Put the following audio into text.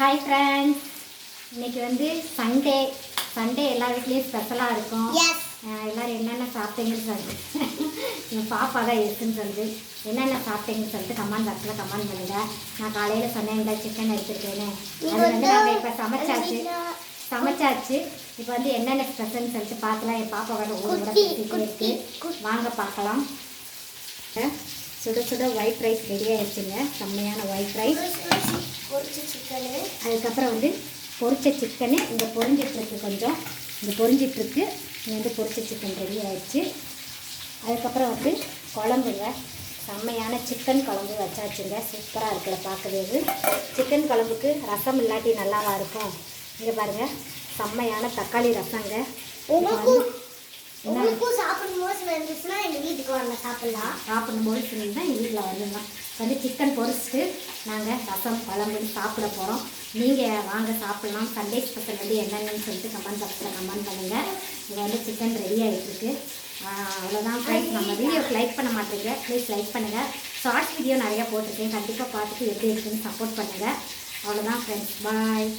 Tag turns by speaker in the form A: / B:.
A: Hi friends இன்னைக்கு வந்து Sunday Sunday எல்லா வீட்லேயும் ஸ்பெஷலாக இருக்கும். எல்லாரும் என்னென்ன சாப்பிட்டீங்கன்னு சொல்லிட்டு என் பாப்பா தான் இருக்குன்னு சொல்லுது. என்னென்ன சாப்பிட்டீங்கன்னு சொல்லிட்டு கமெண்ட் பாக்ஸில் கமெண்ட் பண்ணுங்க. நான் காலையில் சொன்னேன்ல சிக்கன் எடுத்துருக்கேன்னு. அது வந்து நாங்கள் இப்போ சமைச்சாச்சு. சமைச்சாச்சு. இப்போ வந்து என்னென்ன ஸ்பெஷல்னு சொல்லிட்டு பார்க்கலாம். என் பாப்பா வர இருக்கு. வாங்க பார்க்கலாம். சுட சுட ஒயிட் ரைஸ் ரெடி ஆயிடுச்சுங்க செம்மையான ஒயிட் ரைஸ்
B: பொரிச்ச சிக்கனு
A: அதுக்கப்புறம் வந்து பொரிச்ச சிக்கனு இங்கே பொரிஞ்சிட்ருக்கு கொஞ்சம். இங்கே பொரிஞ்சிட்ருக்கு இங்கே வந்து பொரிச்ச சிக்கன் ரெடி ஆயிடுச்சு. அதுக்கப்புறம் வந்து குழம்புங்க. செம்மையான சிக்கன் குழம்பு வச்சாச்சுங்க. சூப்பராக இருக்கிற பார்க்கவே. இது. சிக்கன் குழம்புக்கு ரசம் இல்லாட்டி நல்லாவா இருக்கும்? இங்கே பாருங்க. செம்மையான தக்காளி ரசங்க.
B: வாங்க சாப்பிடலாம்.
A: சாப்பிடும்போது சொன்னீங்கன்னா எங்கள் வீட்டில் வந்துடலாம். வந்து சிக்கன் பொரிச்சிட்டு நாங்கள் ரசம் குழம்பு சாப்பிட போகிறோம் நீங்கள் வாங்க சாப்பிட்லாம். சண்டே ஸ்பெஷல் வந்து என்னென்னு சொல்லிட்டு கமெண்ட் பாக்ஸில் கமெண்ட் பண்ணுங்கள் இங்கே வந்து சிக்கன் ரெடி ஆகிட்டுருக்கு அவ்வளோதான் ஃப்ரெண்ட்ஸ் நம்ம வீடியோக்கு லைக் பண்ண மாட்டேங்க. ப்ளீஸ் லைக் பண்ணுங்கள் ஷார்ட்ஸ் வீடியோ நிறையா போட்டிருக்கேன். கண்டிப்பாக பார்த்துட்டு எப்படி இருக்குன்னு சப்போர்ட் பண்ணுங்கள் அவ்வளோதான் ஃப்ரெண்ட்ஸ் பாய்